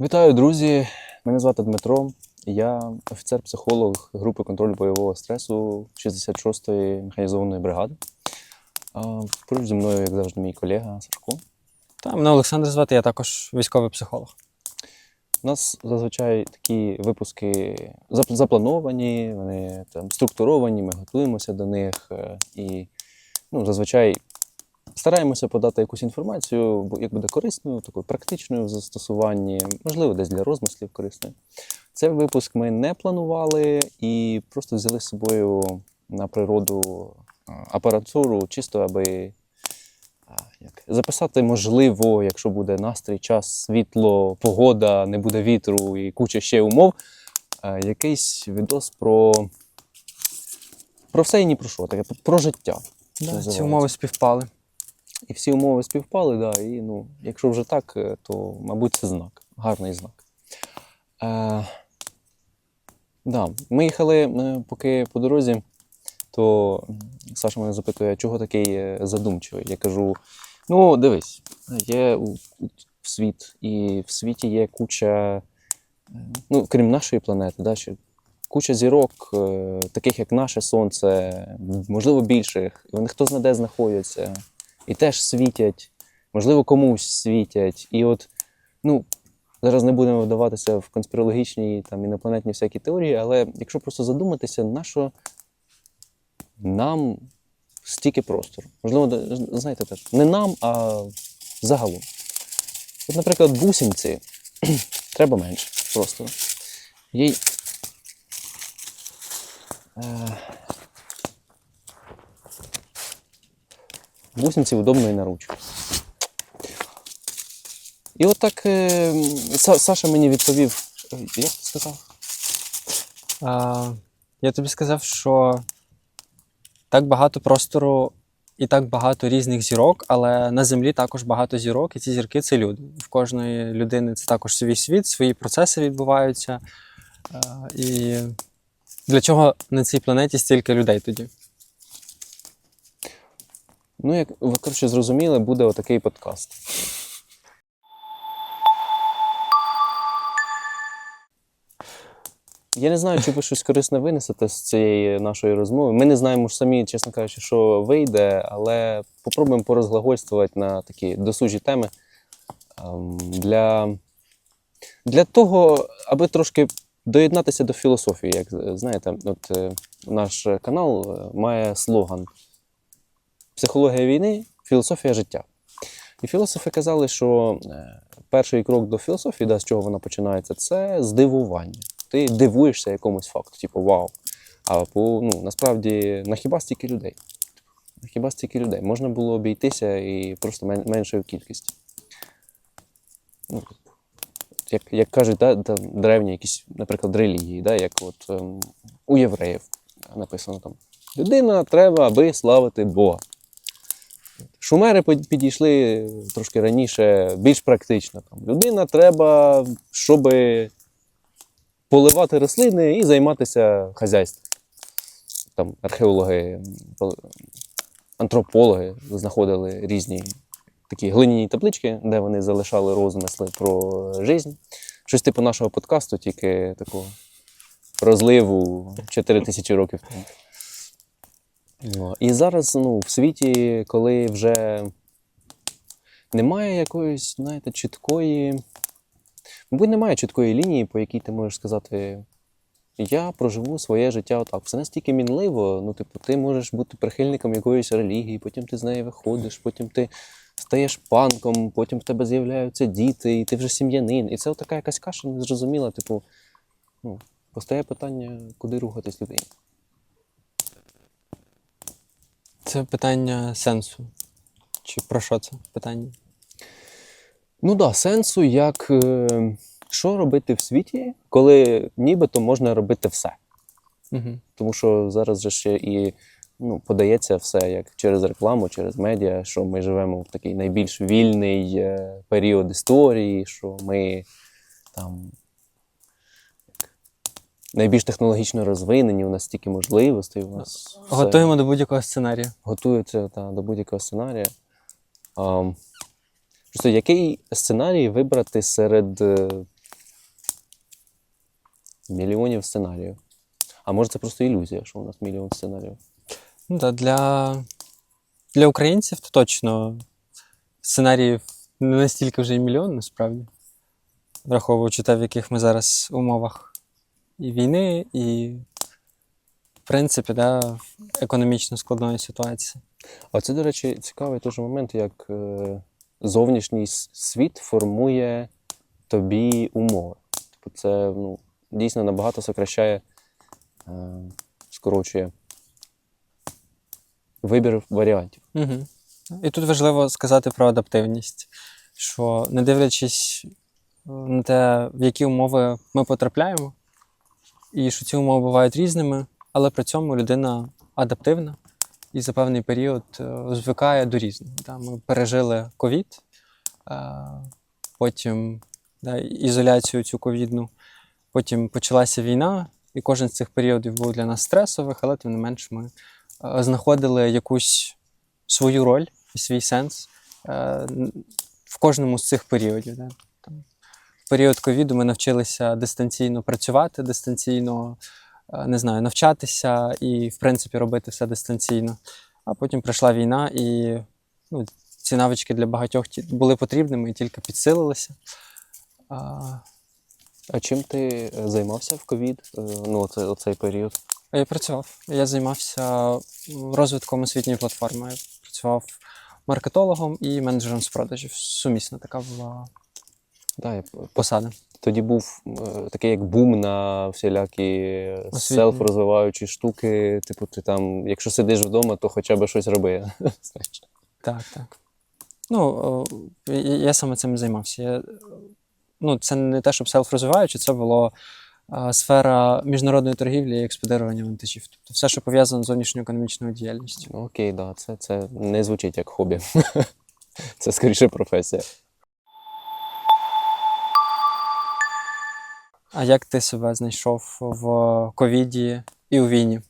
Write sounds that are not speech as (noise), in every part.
Вітаю, друзі! Мене звати Дмитро. Я офіцер-психолог групи контролю бойового стресу 66-ї механізованої бригади. Поруч зі мною, як завжди, мій колега Сашко. Та, мене Олександр звати, я також військовий психолог. У нас зазвичай такі випуски заплановані, вони там структуровані, ми готуємося до них е, і ну, зазвичай стараємося подати якусь інформацію, як буде корисною, такою практичною в застосуванні, можливо, десь для розмислів корисною. Цей випуск ми не планували і просто взяли з собою на природу апаратуру, чисто аби як, записати можливо, якщо буде настрій, час, світло, погода, не буде вітру і куча ще умов. Якийсь відос про, про все і ні про що, таке про життя. Да, ці умови співпали. І всі умови співпали, да, і ну, якщо вже так, е, то, мабуть, це знак, гарний знак. Е, да. Ми їхали е, поки по дорозі, то Саша мене запитує, чого такий е, задумчивий. Я кажу: ну, дивись, є у- світ, і в світі є куча, ну, крім нашої планети, да, ще куча зірок, таких як наше Сонце, можливо, більших, вони хто знає де знаходяться і теж світять, можливо, комусь світять. І от, ну, зараз не будемо вдаватися в конспірологічні там інопланетні всякі теорії, але якщо просто задуматися, на що нам стільки простору? Можливо, знаєте теж, не нам, а загалом. От, наприклад, бусинці (clears throat) треба менше просто. Їй. Е... Бусинці удобно і на ручку. І от так е, Саша мені відповів, е, як ти сказав? А, я тобі сказав, що так багато простору і так багато різних зірок, але на землі також багато зірок, і ці зірки це люди. В кожної людини це також свій світ, свої процеси відбуваються. А, і для чого на цій планеті стільки людей тоді? Ну, як ви коротше зрозуміли, буде отакий подкаст. Я не знаю, чи ви щось корисне винесете з цієї нашої розмови. Ми не знаємо ж самі, чесно кажучи, що вийде, але попробуємо порозглагольствувати на такі досужі теми ем, для, для того, аби трошки доєднатися до філософії. Як знаєте, от е, наш канал е, має слоган Психологія війни, філософія життя. І філософи казали, що е, перший крок до філософії, да, з чого вона починається, це здивування. Ти дивуєшся якомусь факту, типу вау. А по, ну, насправді на хіба стільки людей? На хіба стільки людей? Можна було обійтися і просто мен- меншою кількістю. Ну, як, як кажуть, да, древні якісь, наприклад, релігії, да, як от ем, у євреїв написано там. Людина треба, аби славити Бога. Шумери підійшли трошки раніше, більш практично. Там, людина треба, щоб поливати рослини і займатися хазяйством. Там археологи, антропологи знаходили різні такі глиняні таблички, де вони залишали розмисли про життя. Щось типу нашого подкасту, тільки такого розливу 4 тисячі років тому. І зараз ну, в світі, коли вже немає якоїсь, знаєте, чіткої. Мабуть, немає чіткої лінії, по якій ти можеш сказати, я проживу своє життя отак. Все настільки мінливо, ну, типу, ти можеш бути прихильником якоїсь релігії, потім ти з неї виходиш, потім ти стаєш панком, потім в тебе з'являються діти, і ти вже сім'янин. І це така якась каша незрозуміла. Типу, ну, постає питання, куди рухатись людині. Це питання сенсу. Чи про що це питання? Ну да, сенсу, як е, що робити в світі, коли нібито можна робити все. Угу. Тому що зараз же ще і ну, подається все як через рекламу, через медіа, що ми живемо в такий найбільш вільний е, період історії, що ми там найбільш технологічно розвинені, у нас стільки можливостей, у нас все Готуємо до будь-якого сценарію. готуються та, до будь-якого сценарія. А, просто який сценарій вибрати серед е, мільйонів сценаріїв. А може це просто ілюзія, що у нас мільйон сценаріїв. Ну, да, для, для українців то точно сценаріїв не настільки вже і мільйон, насправді. Враховуючи те, в яких ми зараз умовах і війни, і, в принципі, да, економічно складної ситуації. А це, до речі, цікавий теж момент, як е, зовнішній світ формує тобі умови. Типу, це ну, дійсно набагато сокращає, е, скорочує вибір варіантів. Угу. І тут важливо сказати про адаптивність, що не дивлячись е, на те, в які умови ми потрапляємо, і що ці умови бувають різними, але при цьому людина адаптивна і за певний період е, звикає до різного. Ми пережили ковід, е, потім ізоляцію цю ковідну, потім почалася війна, і кожен з цих періодів був для нас стресових, але тим не менш ми е, знаходили якусь свою роль і свій сенс в кожному з цих періодів. Період ковіду ми навчилися дистанційно працювати, дистанційно е, не знаю, навчатися і, в принципі, робити все дистанційно. А потім прийшла війна, і ну, ці навички для багатьох були потрібними і тільки підсилилися. А, А чим ти е, займався в ковід? Е, Ну, оце, оцей період? Я працював. Я займався розвитком освітньої платформи. Я працював маркетологом і менеджером з продажів. Сумісна така була Да, посада. тоді був е, такий як бум на всілякі селф-розвиваючі штуки. Типу, ти там, якщо сидиш вдома, то хоча б щось роби. (laughs) Так, так. Ну, о, я, саме цим займався. Я, ну, це не те, щоб селф-розвиваючи, це було сфера міжнародної торгівлі і експедирування вантажів. Тобто все, що пов'язано з зовнішньоекономічною діяльністю. Ну, окей, да, це, це не звучить як хобі. (laughs) Це скоріше професія. А як ти себе знайшов в ковіді і у війні?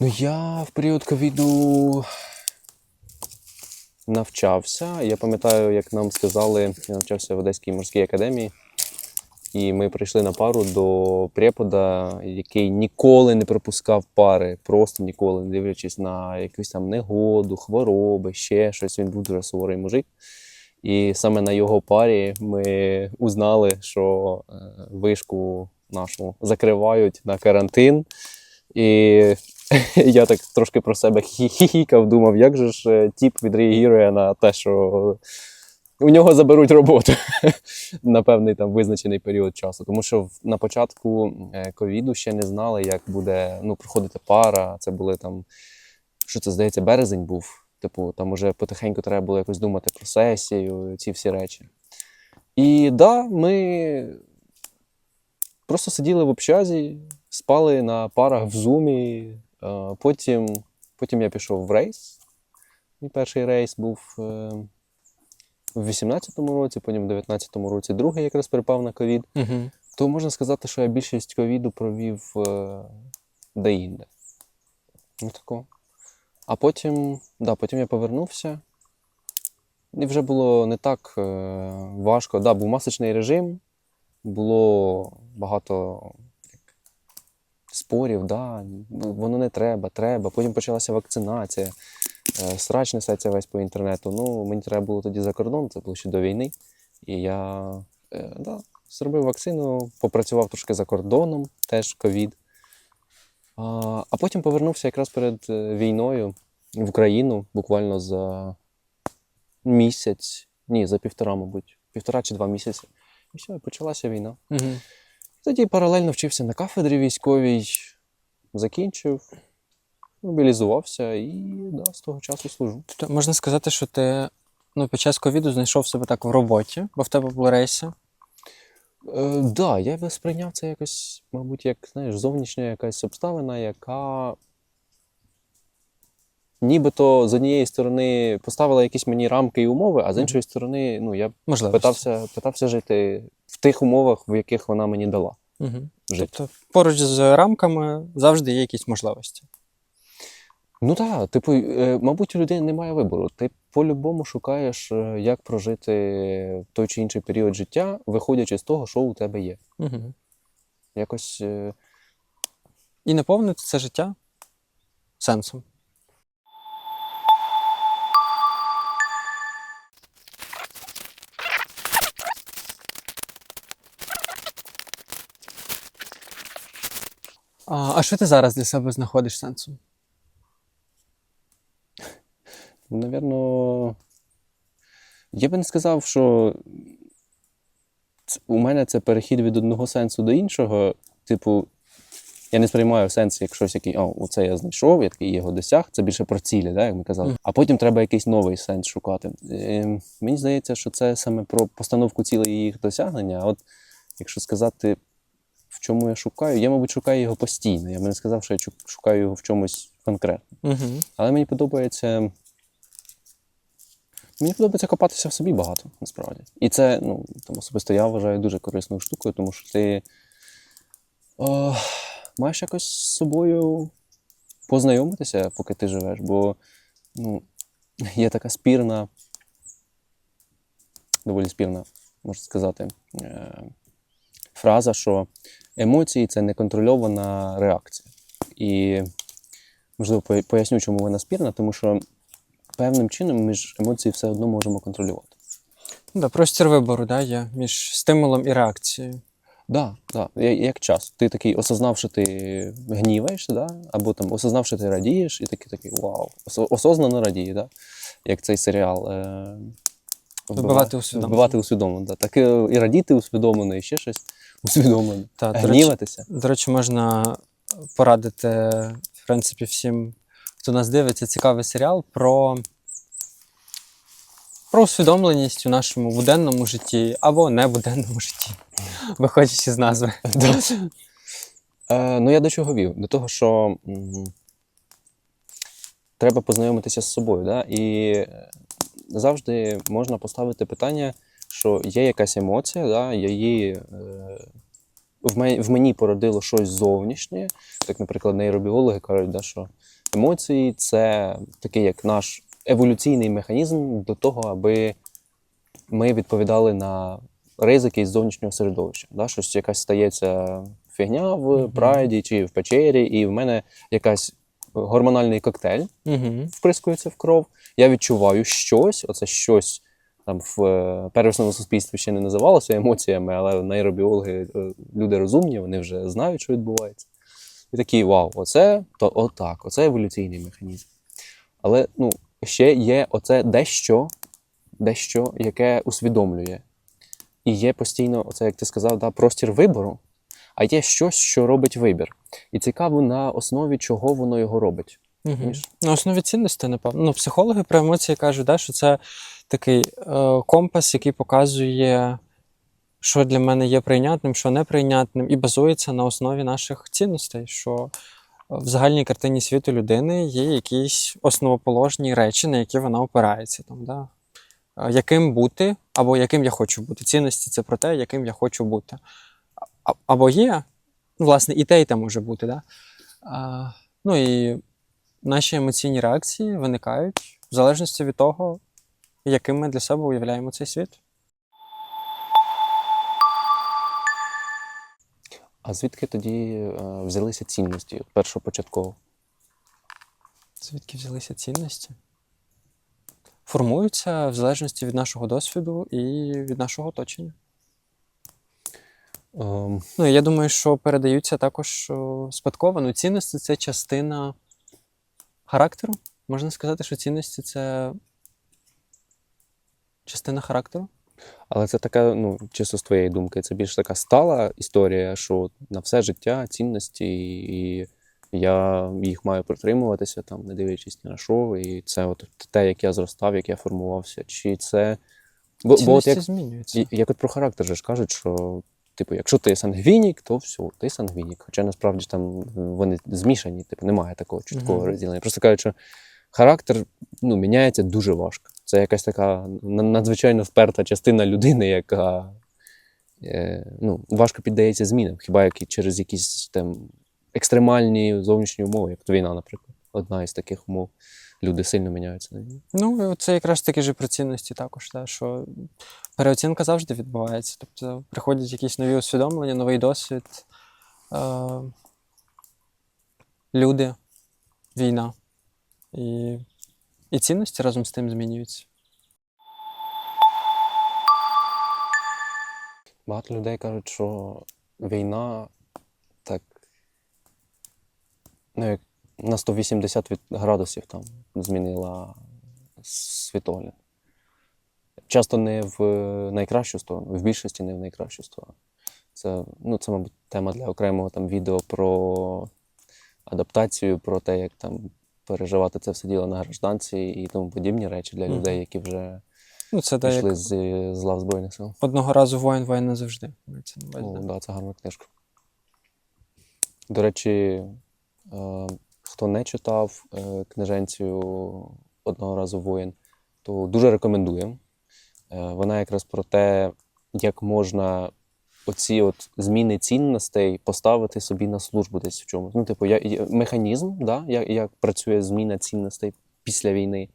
Ну, я в період ковіду навчався. Я пам'ятаю, як нам сказали, я навчався в Одеській морській академії, і ми прийшли на пару до препода, який ніколи не пропускав пари, просто ніколи, не дивлячись на якусь там негоду, хвороби, ще щось. Він був дуже суворий мужик. І саме на його парі ми узнали, що е, вишку нашу закривають на карантин. І я так трошки про себе хіхікав, думав, як же ж е, тіп відреагує на те, що у нього заберуть роботу на певний там визначений період часу. Тому що на початку е, ковіду ще не знали, як буде ну, проходити пара. Це були там, що це здається, березень був. Типу, там уже потихеньку треба було якось думати про сесію, ці всі речі. І да, ми просто сиділи в общазі, спали на парах в зумі. Е, Потім, потім я пішов в рейс. Мій перший рейс був е, в 18-му році, потім в 19-му році другий якраз припав на ковід. Угу. То можна сказати, що я більшість ковіду провів е, де-інде. Ну, тако. А потім, да, потім я повернувся. І вже було не так е, важко. Да, був масочний режим, було багато спорів, да, ну, воно не треба, треба. Потім почалася вакцинація. Е, срач несеться весь по інтернету. Ну, мені треба було тоді за кордон, це було ще до війни. І я е, да, зробив вакцину, попрацював трошки за кордоном, теж ковід. А, потім повернувся якраз перед е, війною в Україну, буквально за місяць, ні, за півтора, мабуть, півтора чи два місяці. І все, почалася війна. Угу. Тоді паралельно вчився на кафедрі військовій, закінчив, мобілізувався і да, з того часу служу. Тобто можна сказати, що ти ну, під час ковіду знайшов себе так в роботі, бо в тебе були рейси. Е, да, я би сприйняв це якось, мабуть, як знаєш, зовнішня якась обставина, яка нібито з однієї сторони поставила якісь мені рамки і умови, а з іншої сторони, ну, я Можливо. питався, питався жити в тих умовах, в яких вона мені дала Угу. жити. Тобто поруч з рамками завжди є якісь можливості. Ну так, типу, е, мабуть, у людини немає вибору. Ти по-любому шукаєш, е, як прожити той чи інший період життя, виходячи з того, що у тебе є. Угу. Якось е, І наповнити це життя сенсом. А, а що ти зараз для себе знаходиш сенсом? Навірно, я би не сказав, що у мене це перехід від одного сенсу до іншого. Типу, я не сприймаю сенс як щось, який, о, оце я знайшов, я такий його досяг. Це більше про цілі, да, як ми казали. А потім треба якийсь новий сенс шукати. Е, мені здається, що це саме про постановку цілей і їх досягнення. А от якщо сказати, в чому я шукаю, я, мабуть, шукаю його постійно. Я би не сказав, що я шукаю його в чомусь конкретно. Угу. Але мені подобається. Мені подобається копатися в собі багато, насправді. І це, ну, там особисто я вважаю дуже корисною штукою, тому що ти о, маєш якось з собою познайомитися, поки ти живеш. Бо ну, є така спірна, доволі спірна, можна сказати, е, фраза, що емоції це неконтрольована реакція. І можливо, поясню, чому вона спірна, тому що певним чином ми ж емоції все одно можемо контролювати. Да, простір вибору да, є між стимулом і реакцією. Да, да. Як час. Ти такий осознав, що ти гніваєшся, да? або там осознав, що ти радієш, і такий такий вау. Осо- Осознанно радіє, да? як цей серіал. Е... Вбивати усвідомлено. Вбивати усвідомлено. Да. Так і і радіти усвідомлено, і ще щось усвідомлено. Та, до речі, Гніватися. До речі, можна порадити, в принципі, всім, хто нас дивиться, цікавий серіал про, про усвідомленість у нашому буденному житті або небуденному житті, виходячи з назви. Е, ну, я до чого вів? До того, що м, треба познайомитися з собою. Да? І завжди можна поставити питання, що є якась емоція, да? її, е, в мені породило щось зовнішнє. Так, наприклад, нейробіологи кажуть, да, що емоції це такий як наш еволюційний механізм до того, аби ми відповідали на ризики із зовнішнього середовища. Да? Щось якась стається фігня в Мгм. прайді чи в печері, і в мене якась гормональний коктейль Угу. вприскується в кров. Я відчуваю щось, оце щось там в е, первісному суспільстві ще не називалося емоціями, але нейробіологи, е, люди розумні, вони вже знають, що відбувається. І такі, вау, оце то отак, оце еволюційний механізм. Але ну, ще є оце дещо, дещо, яке усвідомлює. І є постійно, оце, як ти сказав, да, простір вибору, а є щось, що робить вибір. І цікаво, на основі чого воно його робить. Угу. На основі цінностей, напевно. Ну, психологи про емоції кажуть, да, що це такий е, компас, який показує, що для мене є прийнятним, що неприйнятним, і базується на основі наших цінностей. Що в загальній картині світу людини є якісь основоположні речі, на які вона опирається. Там, да? Е, Яким бути, або яким я хочу бути. Цінності це про те, яким я хочу бути. А- Або є, ну, власне, і те, і те може бути. Да? А, ну і наші емоційні реакції виникають в залежності від того, яким ми для себе уявляємо цей світ. А звідки тоді е, взялися цінності першопочатково? Звідки взялися цінності? Формуються в залежності від нашого досвіду і від нашого оточення. Ем, Ну, я думаю, що передаються також спадково. Ну, цінності це частина характеру. Можна сказати, що цінності це частина характеру. Але це така, ну, чисто з твоєї думки, це більш така стала історія, що на все життя цінності, і я їх маю притримуватися, там, не дивлячись ні на що. І це от те, як я зростав, як я формувався. Чи це. Бо, бо от як, змінюються. і- як от про характер же ж кажуть, що, типу, якщо ти сангвінік, то все, ти сангвінік. Хоча насправді там вони змішані, типу, немає такого чіткого Мгм. розділення. Просто кажуть, що характер ну, міняється дуже важко. Це якась така надзвичайно вперта частина людини, яка е, ну, важко піддається змінам, хіба як через якісь там екстремальні зовнішні умови, як війна, наприклад, одна із таких умов. люди сильно міняються. Ну, це якраз таки ж про цінності також, та, що переоцінка завжди відбувається. Тобто приходять якісь нові усвідомлення, новий досвід, е- люди, війна. І, і цінності разом з тим змінюються. Багато людей кажуть, що війна так ну, як на 180 від- градусів там змінила світогляд. Часто не в найкращу сторону, в більшості не в найкращу сторону. Це, ну, це, мабуть, тема для окремого там відео про адаптацію, про те, як там переживати це все діло на гражданці і тому подібні речі для людей, які вже Ну, це пішли як з, з лав Збройних сил. одного разу воїн, воїн не завжди. на О, да. да, це гарна книжка. До речі, е, хто не читав е, книженцію одного разу воїн, то дуже рекомендуємо. Е, вона якраз про те, як можна оці от зміни цінностей поставити собі на службу десь в чомусь. Ну, типу, я, я- механізм, да, як, як працює зміна цінностей після війни,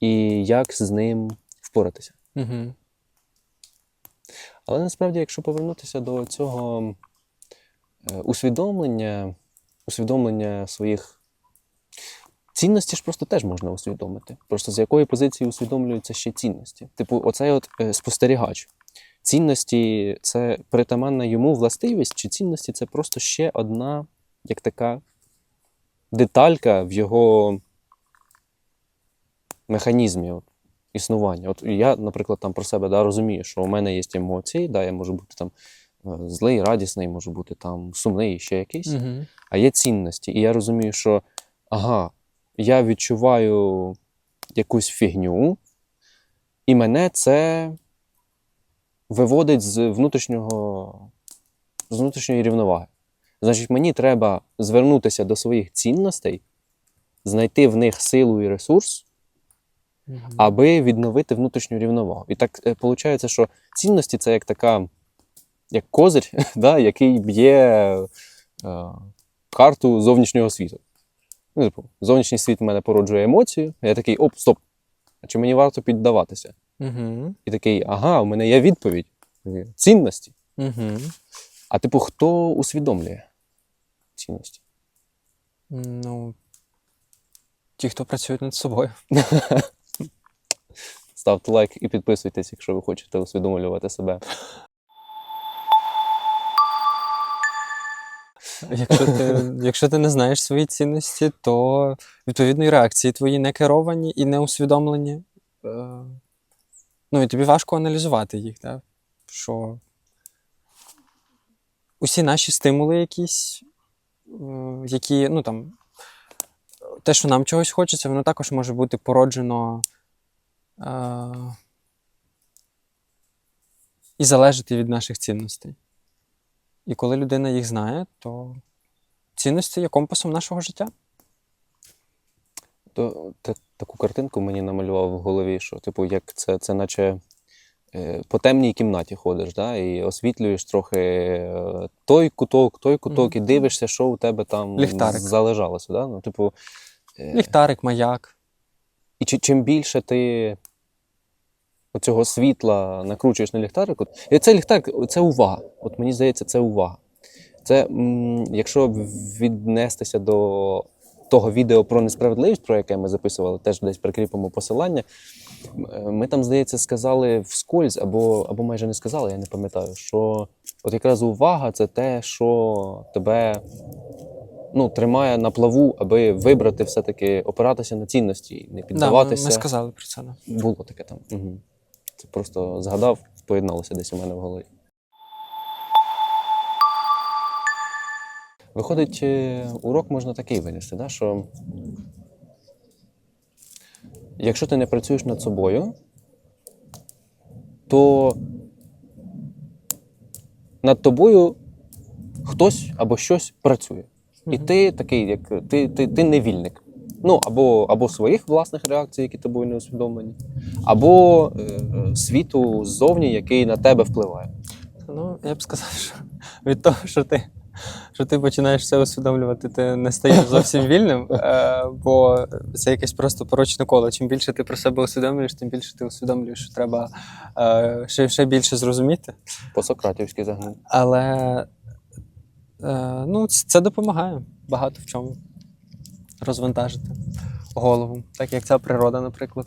і як з ним впоратися. Угу. Але насправді, якщо повернутися до цього е, усвідомлення, усвідомлення своїх цінностей ж просто теж можна усвідомити. Просто з якої позиції усвідомлюються ще цінності. Типу, оцей от е, спостерігач. Цінності це притаманна йому властивість, чи цінності це просто ще одна, як така деталька в його механізмі от, існування. От я, наприклад, там про себе да, розумію, що у мене є емоції, да, я можу бути там е, злий, радісний, можу бути там сумний, ще якийсь, Угу. а є цінності. І я розумію, що ага, я відчуваю якусь фігню, і мене це виводить з внутрішнього, з внутрішньої рівноваги. Значить, мені треба звернутися до своїх цінностей, знайти в них силу і ресурс, аби відновити внутрішню рівновагу. І так виходить, що цінності це як така, як козир, (laughs) да, який б'є е, карту зовнішнього світу. Ну, типу, зовнішній світ в мене породжує емоцію, я такий, оп, стоп. А чи мені варто піддаватися? Угу. І такий, ага, у мене є відповідь. Цінності. Угу. А типу, хто усвідомлює цінності? Ну, ті, хто працюють над собою. (laughs) Ставте лайк і підписуйтесь, якщо ви хочете усвідомлювати себе. Якщо ти, якщо ти не знаєш свої цінності, то відповідно і реакції твої не керовані і не усвідомлені. Ну і тобі важко аналізувати їх, так? що усі наші стимули якісь, е, які, ну там, те, що нам чогось хочеться, воно також може бути породжено е, і залежати від наших цінностей. І коли людина їх знає, то цінності є компасом нашого життя. То та, таку картинку мені намалював в голові, що, типу, як це, це наче е, по темній кімнаті ходиш, да, і освітлюєш трохи е, той куток, той куток, і дивишся, що у тебе там Ліхтарик. залежалося. Да? Ну, типу, е, Ліхтарик, маяк. І чи, чим більше ти оцього світла накручуєш на ліхтарик, і цей ліхтарик це увага. От мені здається, це увага. Це, якщо віднестися до того відео про несправедливість, про яке ми записували, теж десь прикріпимо посилання. е, Ми там, здається, сказали вскользь, або, або майже не сказали, я не пам'ятаю, що от якраз увага це те, що тебе ну, тримає на плаву, аби вибрати все-таки опиратися на цінності, не Да, ми, піддаватися. ми сказали про це. Да. Було таке там. Угу. Це просто згадав, поєдналося десь у мене в голові. Виходить, е, урок можна такий винести, да, що якщо ти не працюєш над собою, то над тобою хтось або щось працює. І ти такий, як ти, ти, ти невільник. Ну, або, або своїх власних реакцій, які тобою не усвідомлені, або е, е, світу ззовні, який на тебе впливає. Ну, я б сказав, що (laughs) від того, що ти що ти починаєш все усвідомлювати, ти не стаєш зовсім вільним, е, бо це якесь просто порочне коло. Чим більше ти про себе усвідомлюєш, тим більше ти усвідомлюєш, що треба е, ще, ще більше зрозуміти. По-сократівськи загнув. Але е, ну, це допомагає багато в чому розвантажити голову, так як ця природа, наприклад.